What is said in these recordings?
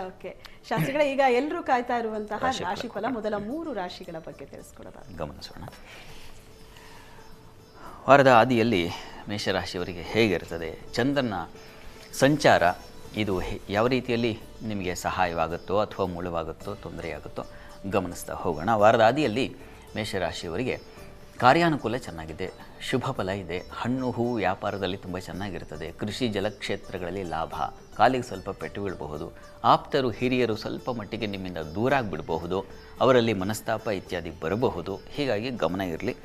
Okay ಶಾಸ್ತ್ರಿಗಳೇ ಈಗ ಎಲ್ಲರೂ ಕಾಯ್ತಾ ಇರುವಂತಹ ರಾಶಿಫಲ. ಮೊದಲ ಮೂರು ರಾಶಿಗಳ ಬಗ್ಗೆ ತಿಳಿಸ್ಕೊಡೋದಾದ್ರೆ ಗಮನಿಸೋಣ ವಾರದ ಆದಿಯಲ್ಲಿ ಮೇಷರಾಶಿಯವರಿಗೆ ಹೇಗಿರ್ತದೆ ಚಂದ್ರನ ಸಂಚಾರ ಇದು ಯಾವ ರೀತಿಯಲ್ಲಿ ನಿಮಗೆ ಸಹಾಯವಾಗುತ್ತೋ ಅಥವಾ ಮೂಲವಾಗುತ್ತೋ ತೊಂದರೆಯಾಗುತ್ತೋ ಗಮನಿಸ್ತಾ ಹೋಗೋಣ. ವಾರದ ಆದಿಯಲ್ಲಿ ಮೇಷರಾಶಿಯವರಿಗೆ ಕಾರ್ಯಾನುಕೂಲ ಚೆನ್ನಾಗಿದೆ, ಶುಭ ಫಲ ಇದೆ, ಹಣ್ಣು ಹೂವು ವ್ಯಾಪಾರದಲ್ಲಿ ತುಂಬ ಚೆನ್ನಾಗಿರ್ತದೆ ಕೃಷಿ ಜಲಕ್ಷೇತ್ರಗಳಲ್ಲಿ ಲಾಭ, ಕಾಲಿಗೆ ಸ್ವಲ್ಪ ಪೆಟ್ಟು ಬೀಳಬಹುದು, ಆಪ್ತರು, ಹಿರಿಯರು ಸ್ವಲ್ಪ ಮಟ್ಟಿಗೆ ನಿಮ್ಮಿಂದ ದೂರ ಆಗಿಬಿಡಬಹುದು, ಅವರಲ್ಲಿ ಮನಸ್ತಾಪ ಇತ್ಯಾದಿ ಬರಬಹುದು, ಹೀಗಾಗಿ ಗಮನ ಇರಲಿ.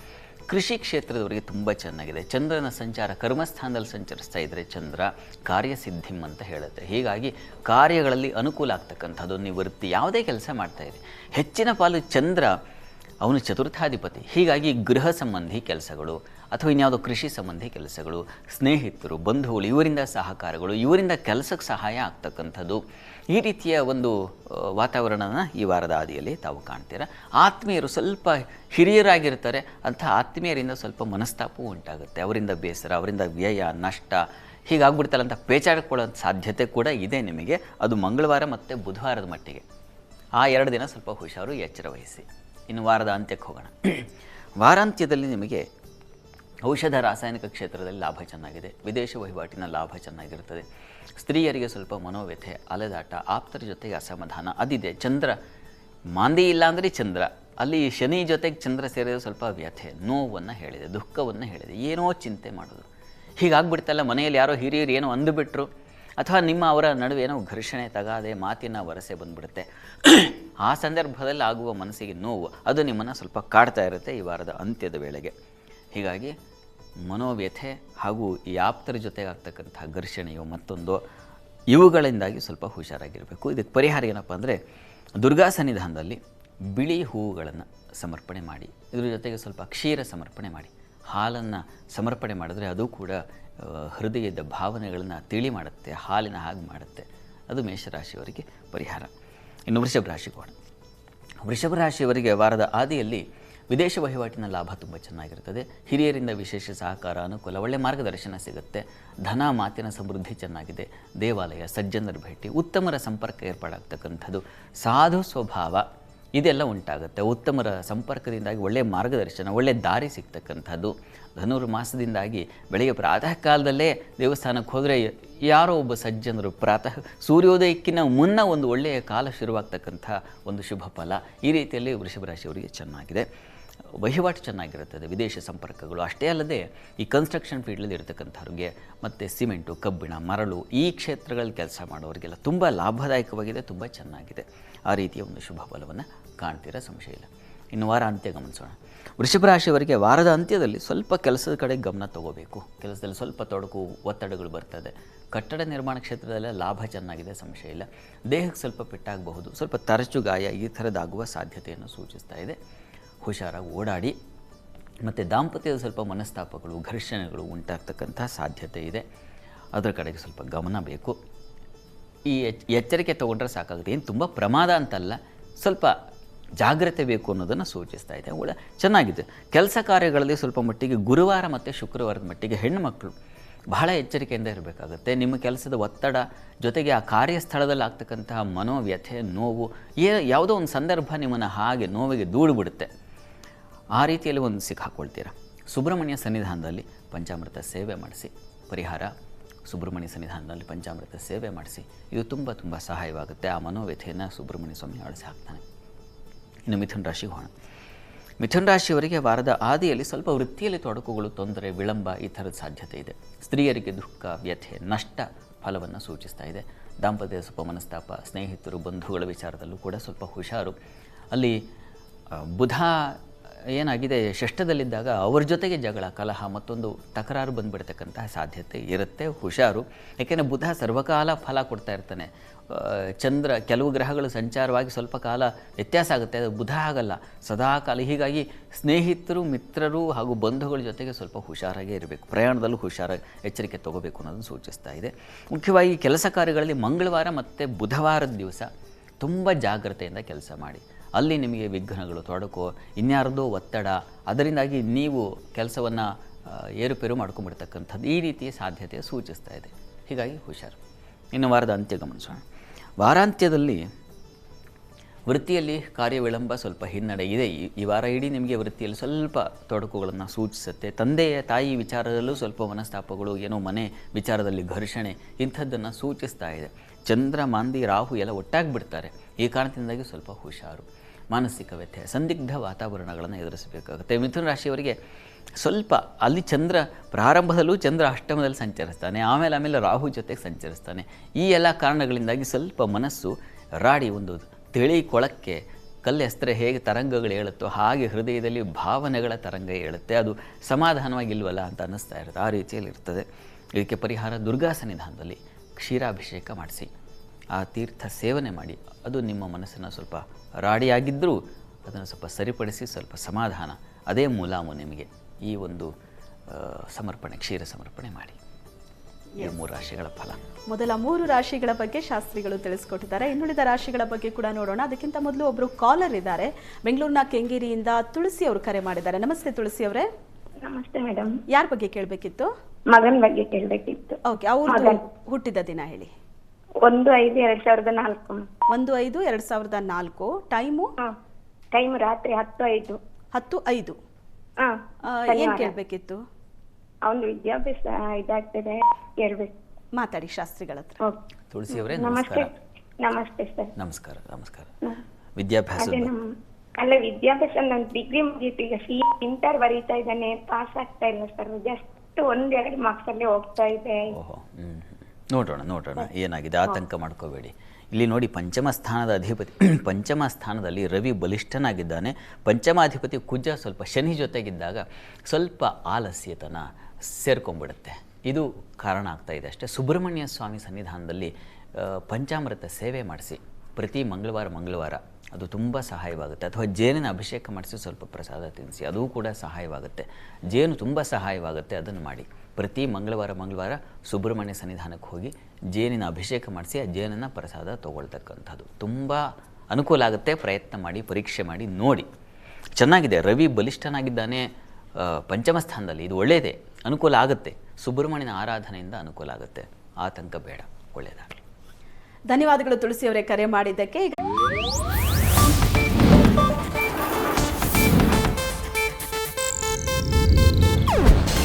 ಕೃಷಿ ಕ್ಷೇತ್ರದವರಿಗೆ ತುಂಬ ಚೆನ್ನಾಗಿದೆ. ಚಂದ್ರನ ಸಂಚಾರ, ಕರ್ಮಸ್ಥಾನದಲ್ಲಿ ಸಂಚರಿಸ್ತಾ ಇದ್ದರೆ ಚಂದ್ರ ಕಾರ್ಯಸಿದ್ಧಿಮ್ ಅಂತ ಹೇಳುತ್ತೆ. ಹೀಗಾಗಿ ಕಾರ್ಯಗಳಲ್ಲಿ ಅನುಕೂಲ ಆಗ್ತಕ್ಕಂಥದ್ದು, ನಿವೃತ್ತಿ ವೃತ್ತಿ ಯಾವುದೇ ಕೆಲಸ ಮಾಡ್ತಾ ಇರಿ. ಹೆಚ್ಚಿನ ಪಾಲು ಚಂದ್ರ ಅವನು ಚತುರ್ಥಾಧಿಪತಿ. ಹೀಗಾಗಿ ಗೃಹ ಸಂಬಂಧಿ ಕೆಲಸಗಳು ಅಥವಾ ಇನ್ಯಾವುದೋ ಕೃಷಿ ಸಂಬಂಧಿ ಕೆಲಸಗಳು, ಸ್ನೇಹಿತರು, ಬಂಧುಗಳು, ಇವರಿಂದ ಸಹಕಾರಗಳು, ಇವರಿಂದ ಕೆಲಸಕ್ಕೆ ಸಹಾಯ ಆಗ್ತಕ್ಕಂಥದ್ದು. ಈ ರೀತಿಯ ಒಂದು ವಾತಾವರಣನ ಈ ವಾರದ ಆದಿಯಲ್ಲಿ ತಾವು ಕಾಣ್ತೀರ. ಆತ್ಮೀಯರು ಸ್ವಲ್ಪ ಹಿರಿಯರಾಗಿರ್ತಾರೆ, ಅಂಥ ಆತ್ಮೀಯರಿಂದ ಸ್ವಲ್ಪ ಮನಸ್ತಾಪವೂ ಉಂಟಾಗುತ್ತೆ. ಅವರಿಂದ ಬೇಸರ, ಅವರಿಂದ ವ್ಯಯ, ನಷ್ಟ, ಹೀಗಾಗ್ಬಿಡ್ತಲ್ಲ ಅಂತ ಪೇಚಾಡ್ಕೊಳ್ಳೋ ಸಾಧ್ಯತೆ ಕೂಡ ಇದೆ ನಿಮಗೆ. ಅದು ಮಂಗಳವಾರ ಮತ್ತು ಬುಧವಾರದ ಮಟ್ಟಿಗೆ. ಆ ಎರಡು ದಿನ ಸ್ವಲ್ಪ ಹುಷಾರು ಎಚ್ಚರ ವಹಿಸಿ. ಇನ್ನು ವಾರದ ಅಂತ್ಯಕ್ಕೆ ಹೋಗೋಣ. ವಾರಾಂತ್ಯದಲ್ಲಿ ನಿಮಗೆ ಔಷಧ ರಾಸಾಯನಿಕ ಕ್ಷೇತ್ರದಲ್ಲಿ ಲಾಭ ಚೆನ್ನಾಗಿದೆ, ವಿದೇಶ ವಹಿವಾಟಿನ ಲಾಭ ಚೆನ್ನಾಗಿರುತ್ತದೆ. ಸ್ತ್ರೀಯರಿಗೆ ಸ್ವಲ್ಪ ಮನೋವ್ಯಥೆ, ಅಲೆದಾಟ, ಆಪ್ತರ ಜೊತೆಗೆ ಅಸಮಾಧಾನ, ಅದಿದೆ. ಚಂದ್ರ ಮಾಂದಿ ಇಲ್ಲ ಚಂದ್ರ, ಅಲ್ಲಿ ಶನಿ ಜೊತೆಗೆ ಚಂದ್ರ ಸೇರಿದ ಸ್ವಲ್ಪ ವ್ಯಥೆ, ನೋವನ್ನು ಹೇಳಿದೆ, ದುಃಖವನ್ನು ಹೇಳಿದೆ, ಏನೋ ಚಿಂತೆ ಮಾಡೋದು. ಹೀಗಾಗ್ಬಿಡ್ತಲ್ಲ, ಮನೆಯಲ್ಲಿ ಯಾರೋ ಹಿರಿಯರು ಏನೋ ಅಂದುಬಿಟ್ರು ಅಥವಾ ನಿಮ್ಮ ಅವರ ನಡುವೆ ಏನೋ ಘರ್ಷಣೆ ತಗಾದೆ ಮಾತಿನ ವರಸೆ ಬಂದ್ಬಿಡುತ್ತೆ. ಆ ಸಂದರ್ಭದಲ್ಲಿ ಆಗುವ ಮನಸ್ಸಿಗೆ ನೋವು, ಅದು ನಿಮ್ಮನ್ನು ಸ್ವಲ್ಪ ಕಾಡ್ತಾ ಇರುತ್ತೆ ಈ ವಾರದ ಅಂತ್ಯದ ವೇಳೆಗೆ. ಹೀಗಾಗಿ ಮನೋವ್ಯಥೆ ಹಾಗೂ ಈ ಆಪ್ತರ ಜೊತೆಗೆ ಘರ್ಷಣೆಯೋ ಮತ್ತೊಂದು ಇವುಗಳಿಂದಾಗಿ ಸ್ವಲ್ಪ ಹುಷಾರಾಗಿರಬೇಕು. ಇದಕ್ಕೆ ಪರಿಹಾರ ಏನಪ್ಪ ಅಂದರೆ ದುರ್ಗಾ ಸನ್ನಿಧಾನದಲ್ಲಿ ಬಿಳಿ ಹೂವುಗಳನ್ನು ಸಮರ್ಪಣೆ ಮಾಡಿ, ಇದ್ರ ಜೊತೆಗೆ ಸ್ವಲ್ಪ ಕ್ಷೀರ ಸಮರ್ಪಣೆ ಮಾಡಿ, ಹಾಲನ್ನು ಸಮರ್ಪಣೆ ಮಾಡಿದ್ರೆ ಅದು ಕೂಡ ಹೃದಯದ ಭಾವನೆಗಳನ್ನು ತಿಳಿ ಮಾಡುತ್ತೆ, ಹಾಲಿನ ಹಾಗೆ ಮಾಡುತ್ತೆ. ಅದು ಮೇಷರಾಶಿಯವರಿಗೆ ಪರಿಹಾರ. ಇನ್ನು ವೃಷಭ ರಾಶಿ ಹೋಗೋಣ ವೃಷಭ ರಾಶಿಯವರಿಗೆ ವಾರದ ಆದಿಯಲ್ಲಿ ವಿದೇಶ ವಹಿವಾಟಿನ ಲಾಭ ತುಂಬ ಚೆನ್ನಾಗಿರ್ತದೆ ಹಿರಿಯರಿಂದ ವಿಶೇಷ ಸಹಕಾರ, ಅನುಕೂಲ, ಒಳ್ಳೆ ಮಾರ್ಗದರ್ಶನ ಸಿಗುತ್ತೆ. ಧನ, ಮಾತಿನ ಸಮೃದ್ಧಿ ಚೆನ್ನಾಗಿದೆ. ದೇವಾಲಯ, ಸಜ್ಜನರ ಭೇಟಿ, ಉತ್ತಮರ ಸಂಪರ್ಕ ಏರ್ಪಾಡಾಗ್ತಕ್ಕಂಥದ್ದು. ಸಾಧು ಸ್ವಭಾವ. ಇದೆಲ್ಲ ಉಂಟಾಗುತ್ತೆ. ಉತ್ತಮರ ಸಂಪರ್ಕದಿಂದಾಗಿ ಒಳ್ಳೆಯ ಮಾರ್ಗದರ್ಶನ ಒಳ್ಳೆಯ ದಾರಿ ಸಿಗ್ತಕ್ಕಂಥದ್ದು. ಧನುರ್ಮಾಸದಿಂದಾಗಿ ಬೆಳಗ್ಗೆ ಪ್ರಾತಃ ಕಾಲದಲ್ಲೇ ದೇವಸ್ಥಾನಕ್ಕೆ ಹೋದರೆ ಯಾರೋ ಒಬ್ಬ ಸಜ್ಜನರು ಪ್ರಾತಃ ಸೂರ್ಯೋದಯಕ್ಕಿಂತ ಮುನ್ನ ಒಂದು ಒಳ್ಳೆಯ ಕಾಲ ಶುರುವಾಗ್ತಕ್ಕಂಥ ಒಂದು ಶುಭ ಫಲ ಈ ರೀತಿಯಲ್ಲಿ ವೃಷಭ ರಾಶಿಯವರಿಗೆ ಚೆನ್ನಾಗಿದೆ. ವಹಿವಾಟು ಚೆನ್ನಾಗಿರುತ್ತದೆ, ವಿದೇಶಿ ಸಂಪರ್ಕಗಳು. ಅಷ್ಟೇ ಅಲ್ಲದೆ ಈ ಕನ್ಸ್ಟ್ರಕ್ಷನ್ ಫೀಲ್ಡಲ್ಲಿ ಇರತಕ್ಕಂಥವ್ರಿಗೆ ಮತ್ತು ಸಿಮೆಂಟು, ಕಬ್ಬಿಣ, ಮರಳು ಈ ಕ್ಷೇತ್ರಗಳಲ್ಲಿ ಕೆಲಸ ಮಾಡೋರಿಗೆಲ್ಲ ತುಂಬ ಲಾಭದಾಯಕವಾಗಿದೆ, ತುಂಬ ಚೆನ್ನಾಗಿದೆ. ಆ ರೀತಿಯ ಒಂದು ಶುಭ ಫಲವನ್ನು ಕಾಣ್ತೀರಾ? ಸಂಶಯ ಇಲ್ಲ. ಇನ್ನು ವಾರ ಅಂತ್ಯ ಗಮನಿಸೋಣ. ವೃಷಭ ರಾಶಿಯವರಿಗೆ ವಾರದ ಅಂತ್ಯದಲ್ಲಿ ಸ್ವಲ್ಪ ಕೆಲಸದ ಕಡೆ ಗಮನ ತಗೋಬೇಕು. ಕೆಲಸದಲ್ಲಿ ಸ್ವಲ್ಪ ತೊಡಕು, ಒತ್ತಡಗಳು ಬರ್ತದೆ. ಕಟ್ಟಡ ನಿರ್ಮಾಣ ಕ್ಷೇತ್ರದಲ್ಲೇ ಲಾಭ ಚೆನ್ನಾಗಿದೆ, ಸಂಶಯ ಇಲ್ಲ. ದೇಹಕ್ಕೆ ಸ್ವಲ್ಪ ಪೆಟ್ಟಾಗಬಹುದು. ಸ್ವಲ್ಪ ತರಚು ಗಾಯ ಈ ಥರದ್ದಾಗುವ ಸಾಧ್ಯತೆಯನ್ನು ಸೂಚಿಸ್ತಾ ಇದೆ. ಹುಷಾರಾಗಿ ಓಡಾಡಿ ಮತ್ತು ದಾಂಪತ್ಯದ ಸ್ವಲ್ಪ ಮನಸ್ತಾಪಗಳು, ಘರ್ಷಣೆಗಳು ಉಂಟಾಗ್ತಕ್ಕಂಥ ಸಾಧ್ಯತೆ ಇದೆ. ಅದರ ಕಡೆಗೆ ಸ್ವಲ್ಪ ಗಮನ ಬೇಕು. ಈ ಎಚ್, ಎಚ್ಚರಿಕೆ ತೊಗೊಂಡ್ರೆ ಸಾಕಾಗುತ್ತೆ. ಏನು ತುಂಬ ಪ್ರಮಾದ ಅಂತಲ್ಲ, ಸ್ವಲ್ಪ ಜಾಗ್ರತೆ ಬೇಕು ಅನ್ನೋದನ್ನು ಸೂಚಿಸ್ತಾ ಇದೆ. ಒಳ್ಳೆ, ಚೆನ್ನಾಗಿದೆ. ಕೆಲಸ ಕಾರ್ಯಗಳಲ್ಲಿ ಸ್ವಲ್ಪ ಮಟ್ಟಿಗೆ ಗುರುವಾರ ಮತ್ತು ಶುಕ್ರವಾರದ ಮಟ್ಟಿಗೆ ಹೆಣ್ಣುಮಕ್ಕಳು ಬಹಳ ಎಚ್ಚರಿಕೆಯಿಂದ ಇರಬೇಕಾಗುತ್ತೆ. ನಿಮ್ಮ ಕೆಲಸದ ಒತ್ತಡ, ಜೊತೆಗೆ ಆ ಕಾರ್ಯಸ್ಥಳದಲ್ಲಿ ಆಗ್ತಕ್ಕಂತಹ ಮನೋವ್ಯಥೆ, ನೋವು, ಏ, ಯಾವುದೋ ಒಂದು ಸಂದರ್ಭ ನಿಮ್ಮನ್ನು ಹಾಗೆ ನೋವಿಗೆ ದೂಡಿಬಿಡುತ್ತೆ. ಆ ರೀತಿಯಲ್ಲಿ ಒಂದು ಸಿಕ್ಕಾಕೊಳ್ತೀರ? ಸುಬ್ರಹ್ಮಣ್ಯ ಸನ್ನಿಧಾನದಲ್ಲಿ ಪಂಚಾಮೃತ ಸೇವೆ ಮಾಡಿಸಿ. ಪರಿಹಾರ, ಸುಬ್ರಹ್ಮಣ್ಯ ಸನ್ನಿಧಾನದಲ್ಲಿ ಪಂಚಾಮೃತ ಸೇವೆ ಮಾಡಿಸಿ. ಇದು ತುಂಬ ತುಂಬ ಸಹಾಯವಾಗುತ್ತೆ. ಆ ಮನೋವ್ಯಥೆಯನ್ನು ಸುಬ್ರಹ್ಮಣ್ಯ ಸ್ವಾಮಿ ಅಳಿಸಿ ಹಾಕ್ತಾನೆ. ಇನ್ನು ಮಿಥುನ್ ರಾಶಿ ಹೋಣ ಮಿಥುನ್ ರಾಶಿಯವರಿಗೆ ವಾರದ ಆದಿಯಲ್ಲಿ ಸ್ವಲ್ಪ ವೃತ್ತಿಯಲ್ಲಿ ತೊಡಕುಗಳು, ತೊಂದರೆ, ವಿಳಂಬ ಈ ಥರದ ಸಾಧ್ಯತೆ ಇದೆ. ಸ್ತ್ರೀಯರಿಗೆ ದುಃಖ, ವ್ಯಥೆ, ನಷ್ಟ ಫಲವನ್ನು ಸೂಚಿಸ್ತಾ ಇದೆ. ದಾಂಪತ್ಯ ಸ್ವಲ್ಪ ಮನಸ್ತಾಪ, ಸ್ನೇಹಿತರು, ಬಂಧುಗಳ ವಿಚಾರದಲ್ಲೂ ಕೂಡ ಸ್ವಲ್ಪ ಹುಷಾರು. ಅಲ್ಲಿ ಬುಧ ಏನಾಗಿದೆ, ಷಷ್ಠದಲ್ಲಿದ್ದಾಗ ಅವ್ರ ಜೊತೆಗೆ ಜಗಳ, ಕಲಹ ಮತ್ತೊಂದು ತಕರಾರು ಬಂದುಬಿಡ್ತಕ್ಕಂತಹ ಸಾಧ್ಯತೆ ಇರುತ್ತೆ, ಹುಷಾರು. ಯಾಕೆಂದರೆ ಬುಧ ಸರ್ವಕಾಲ ಫಲ ಕೊಡ್ತಾ ಇರ್ತಾನೆ. ಚಂದ್ರ ಕೆಲವು ಗ್ರಹಗಳು ಸಂಚಾರವಾಗಿ ಸ್ವಲ್ಪ ಕಾಲ ವ್ಯತ್ಯಾಸ ಆಗುತ್ತೆ, ಅದು ಬುಧ ಆಗಲ್ಲ. ಸದಾಕಾಲ ಹೀಗಾಗಿ ಸ್ನೇಹಿತರು, ಮಿತ್ರರು ಹಾಗೂ ಬಂಧುಗಳ ಜೊತೆಗೆ ಸ್ವಲ್ಪ ಹುಷಾರಾಗೇ ಇರಬೇಕು, ಪ್ರಯಾಣದಲ್ಲೂ ಹುಷಾರಾಗಿ ಎಚ್ಚರಿಕೆ ತಗೋಬೇಕು ಅನ್ನೋದನ್ನು ಸೂಚಿಸ್ತಾ ಇದೆ. ಮುಖ್ಯವಾಗಿ ಕೆಲಸ ಕಾರ್ಯಗಳಲ್ಲಿ ಮಂಗಳವಾರ ಮತ್ತು ಬುಧವಾರದ ದಿವಸ ತುಂಬ ಜಾಗ್ರತೆಯಿಂದ ಕೆಲಸ ಮಾಡಿ. ಅಲ್ಲಿ ನಿಮಗೆ ವಿಘ್ನಗಳು ತೊಡಕು, ಇನ್ಯಾರದೋ ಒತ್ತಡ, ಅದರಿಂದಾಗಿ ನೀವು ಕೆಲಸವನ್ನು ಏರುಪೇರು ಮಾಡ್ಕೊಂಡ್ಬಿಡ್ತಕ್ಕಂಥದ್ದು ಈ ರೀತಿಯ ಸಾಧ್ಯತೆ ಸೂಚಿಸ್ತಾ ಇದೆ. ಹೀಗಾಗಿ ಹುಷಾರು. ಇನ್ನು ವಾರದ ಅಂತ್ಯ ಗಮನಿಸೋಣ. ವಾರಾಂತ್ಯದಲ್ಲಿ ವೃತ್ತಿಯಲ್ಲಿ ಕಾರ್ಯ ವಿಳಂಬ ಸ್ವಲ್ಪ ಹಿನ್ನಡೆ ಇದೆ. ಈ- ವಾರ ಇಡೀ ನಿಮಗೆ ವೃತ್ತಿಯಲ್ಲಿ ಸ್ವಲ್ಪ ತೊಡಕುಗಳನ್ನು ಸೂಚಿಸುತ್ತೆ. ತಂದೆಯ ತಾಯಿ ವಿಚಾರದಲ್ಲೂ ಸ್ವಲ್ಪ ಮನಸ್ತಾಪಗಳು, ಏನೋ ಮನೆ ವಿಚಾರದಲ್ಲಿ ಘರ್ಷಣೆ ಇಂಥದ್ದನ್ನು ಸೂಚಿಸ್ತಾ ಇದೆ. ಚಂದ್ರ, ಮಾಂದಿ, ರಾಹು ಎಲ್ಲ ಒಟ್ಟಾಗಿ ಬಿಡ್ತಾರೆ. ಈ ಕಾರಣದಿಂದಾಗಿ ಸ್ವಲ್ಪ ಹುಷಾರು. ಮಾನಸಿಕ ವ್ಯಥೆ, ಸಂದಿಗ್ಧ ವಾತಾವರಣಗಳನ್ನು ಎದುರಿಸಬೇಕಾಗುತ್ತೆ. ಮಿಥುನ ರಾಶಿಯವರಿಗೆ ಸ್ವಲ್ಪ ಅಲ್ಲಿ ಚಂದ್ರ ಪ್ರಾರಂಭದಲ್ಲೂ ಚಂದ್ರ ಅಷ್ಟಮದಲ್ಲಿ ಸಂಚರಿಸ್ತಾನೆ. ಆಮೇಲೆ ಆಮೇಲೆ ರಾಹು ಜೊತೆಗೆ ಸಂಚರಿಸ್ತಾನೆ. ಈ ಎಲ್ಲ ಕಾರಣಗಳಿಂದಾಗಿ ಸ್ವಲ್ಪ ಮನಸ್ಸು ರಾಡಿ ಒಂದು ತಿಳಿ ಕೊಳಕ್ಕೆ ಕಲ್ಲೆಸ್ತ್ರೆ ಹೇಗೆ ತರಂಗಗಳು ಹೇಳುತ್ತೋ ಹಾಗೆ ಹೃದಯದಲ್ಲಿ ಭಾವನೆಗಳ ತರಂಗ ಹೇಳುತ್ತೆ. ಅದು ಸಮಾಧಾನವಾಗಿಲ್ವಲ್ಲ ಅಂತ ಅನ್ನಿಸ್ತಾ ಇರುತ್ತೆ. ಆ ರೀತಿಯಲ್ಲಿ ಇರ್ತದೆ. ಇದಕ್ಕೆ ಪರಿಹಾರ ದುರ್ಗಾ ಸನ್ನಿಧಾನದಲ್ಲಿ ಕ್ಷೀರಾಭಿಷೇಕ ಮಾಡಿಸಿ. ಆ ತೀರ್ಥ ಸೇವನೆ ಮಾಡಿ. ಅದು ನಿಮ್ಮ ಮನಸ್ಸನ್ನು ಸ್ವಲ್ಪ ರಾಡಿಯಾಗಿದ್ದರೂ ಅದನ್ನು ಸ್ವಲ್ಪ ಸರಿಪಡಿಸಿ ಸ್ವಲ್ಪ ಸಮಾಧಾನ. ಅದೇ ಮೂಲಾಮು ನಿಮಗೆ ಈ ಒಂದು ಆ, ಸಮರ್ಪಣೆ ಕ್ಷೀರ ಸಮರ್ಪಣೆ ಮಾಡಿ. ಈ ಮೂರು ರಾಶಿಗಳ ಫಲ. ಮೊದಲ ಮೂರು ರಾಶಿಗಳ ಬಗ್ಗೆ ಶಾಸ್ತ್ರಿಗಳು ತಿಳಿಸ್ಕೊಟ್ಟಿದ್ದಾರೆ. ಇನ್ನುಳಿದ ರಾಶಿಗಳ ಬಗ್ಗೆ ಕೂಡ ನೋಡೋಣ. ಅದಕ್ಕಿಂತ ಮೊದಲು ಒಬ್ಬರು ಕಾಲರ್ ಇದ್ದಾರೆ. ಬೆಂಗಳೂರಿನ ಕೆಂಗೇರಿಯಿಂದ ತುಳಸಿ ಅವರು ಕರೆ ಮಾಡಿದ್ದಾರೆ. ನಮಸ್ತೆ ತುಳಸಿ ಅವರೇ ನಮಸ್ತೆ ಮೇಡಮ್ ಯಾರ ಬಗ್ಗೆ ಕೇಳಬೇಕಿತ್ತು? ಮಗನ್ ಬಗ್ಗೆ ಕೇಳ್ಬೇಕಿತ್ತು. ಓಕೆ ಅವ್ರದ್ದು ಹುಟ್ಟಿದ ದಿನ ಹೇಳಿ. ಒಂದು ಐದು ಎರಡ್ ಸಾವಿರದ ನಾಲ್ಕು. ಒಂದು ಐದು ಎರಡ್ ಸಾವಿರದ ನಾಲ್ಕು. ಟೈಮು ಟೈಮ್ ರಾತ್ರಿ ಹತ್ತು ಐದು. ಹತ್ತು ಐದು. ಹಾ ಆ, ಏನ್ ಕೇಳ್ಬೇಕಿತ್ತು? ಅವನು ವಿದ್ಯಾಭ್ಯಾಸ ಇದಾಗ್ತದೆ ಕೇಳ್ಬೇಕು. ಮಾತಾಡಿ ಶಾಸ್ತ್ರಿಗಳ ಹತ್ರ. ಓಕೆ. ತುಳಸಿಯವರೇ ನಮಸ್ತೆ ನಮಸ್ಕಾರ. ನಮಸ್ತೆ ಸರ್. ನಮಸ್ಕಾರ ನಮಸ್ಕಾರ. ವಿದ್ಯಾಭ್ಯಾಸ ಅದೇ. ಅಲ್ಲ ವಿದ್ಯಾಭ್ಯಾಸ ನನ್ನ ಡಿಗ್ರಿ ಮುಗೀತು ಈಗ ಸಿ ಇಂಟರ್ ಬರೀತಾ ಇದ್ದಾನೆ ಪಾಸ್ ಆಗ್ತಾ ಇಲ್ಲ ಸರ್ ಮಾರ್ಕ್ಸ್ ಹೋಗ್ತಾ ಇದೆ. ನೋಡೋಣ ನೋಡೋಣ. ಏನಾಗಿದೆ? ಆತಂಕ ಮಾಡ್ಕೋಬೇಡಿ. ಇಲ್ಲಿ ನೋಡಿ ಪಂಚಮ ಸ್ಥಾನದ ಅಧಿಪತಿ, ಪಂಚಮ ಸ್ಥಾನದಲ್ಲಿ ರವಿ ಬಲಿಷ್ಠನಾಗಿದ್ದಾನೆ. ಪಂಚಮಾಧಿಪತಿ ಕುಜ ಸ್ವಲ್ಪ ಶನಿ ಜೊತೆಗಿದ್ದಾಗ ಸ್ವಲ್ಪ ಆಲಸ್ಯತನ ಸೇರ್ಕೊಂಡ್ಬಿಡುತ್ತೆ. ಇದು ಕಾರಣ ಆಗ್ತಾ ಇದೆ ಅಷ್ಟೇ. ಸುಬ್ರಹ್ಮಣ್ಯ ಸ್ವಾಮಿ ಸನ್ನಿಧಾನದಲ್ಲಿ ಪಂಚಾಮೃತ ಸೇವೆ ಮಾಡಿಸಿ. ಪ್ರತಿ ಮಂಗಳವಾರ ಮಂಗಳವಾರ ಅದು ತುಂಬ ಸಹಾಯವಾಗುತ್ತೆ. ಅಥವಾ ಜೇನಿನ ಅಭಿಷೇಕ ಮಾಡಿಸಿ ಸ್ವಲ್ಪ ಪ್ರಸಾದ ತಿನ್ನಿಸಿ, ಅದು ಕೂಡ ಸಹಾಯವಾಗುತ್ತೆ. ಜೇನು ತುಂಬ ಸಹಾಯವಾಗುತ್ತೆ, ಅದನ್ನು ಮಾಡಿ. ಪ್ರತಿ ಮಂಗಳವಾರ ಮಂಗಳವಾರ ಸುಬ್ರಹ್ಮಣ್ಯ ಸನ್ನಿಧಾನಕ್ಕೆ ಹೋಗಿ ಜೇನಿನ ಅಭಿಷೇಕ ಮಾಡಿಸಿ, ಆ ಜೇನನ್ನು ಪ್ರಸಾದ ತೊಗೊಳ್ತಕ್ಕಂಥದ್ದು. ತುಂಬ ಅನುಕೂಲ ಆಗುತ್ತೆ. ಪ್ರಯತ್ನ ಮಾಡಿ, ಪರೀಕ್ಷೆ ಮಾಡಿ, ನೋಡಿ. ಚೆನ್ನಾಗಿದೆ. ರವಿ ಬಲಿಷ್ಠನಾಗಿದ್ದಾನೆ ಪಂಚಮಸ್ಥಾನದಲ್ಲಿ ಪಂಚಮ ಸ್ಥಾನದಲ್ಲಿ. ಇದು ಒಳ್ಳೆಯದೇ ಅನುಕೂಲ ಆಗುತ್ತೆ. ಸುಬ್ರಹ್ಮಣ್ಯನ ಆರಾಧನೆಯಿಂದ ಅನುಕೂಲ ಆಗುತ್ತೆ. ಆತಂಕ ಬೇಡ. ಒಳ್ಳೆಯದಾಗಲಿ ಧನ್ಯವಾದಗಳು ತುಳಸಿ ಅವರೇ ಕರೆ ಮಾಡಿದ್ದಕ್ಕೆ.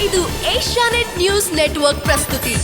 ಇದು ಏಷ್ಯಾನೆಟ್ ನ್ಯೂಸ್ ನೆಟ್ವರ್ಕ್ ಪ್ರಸ್ತುತಿ.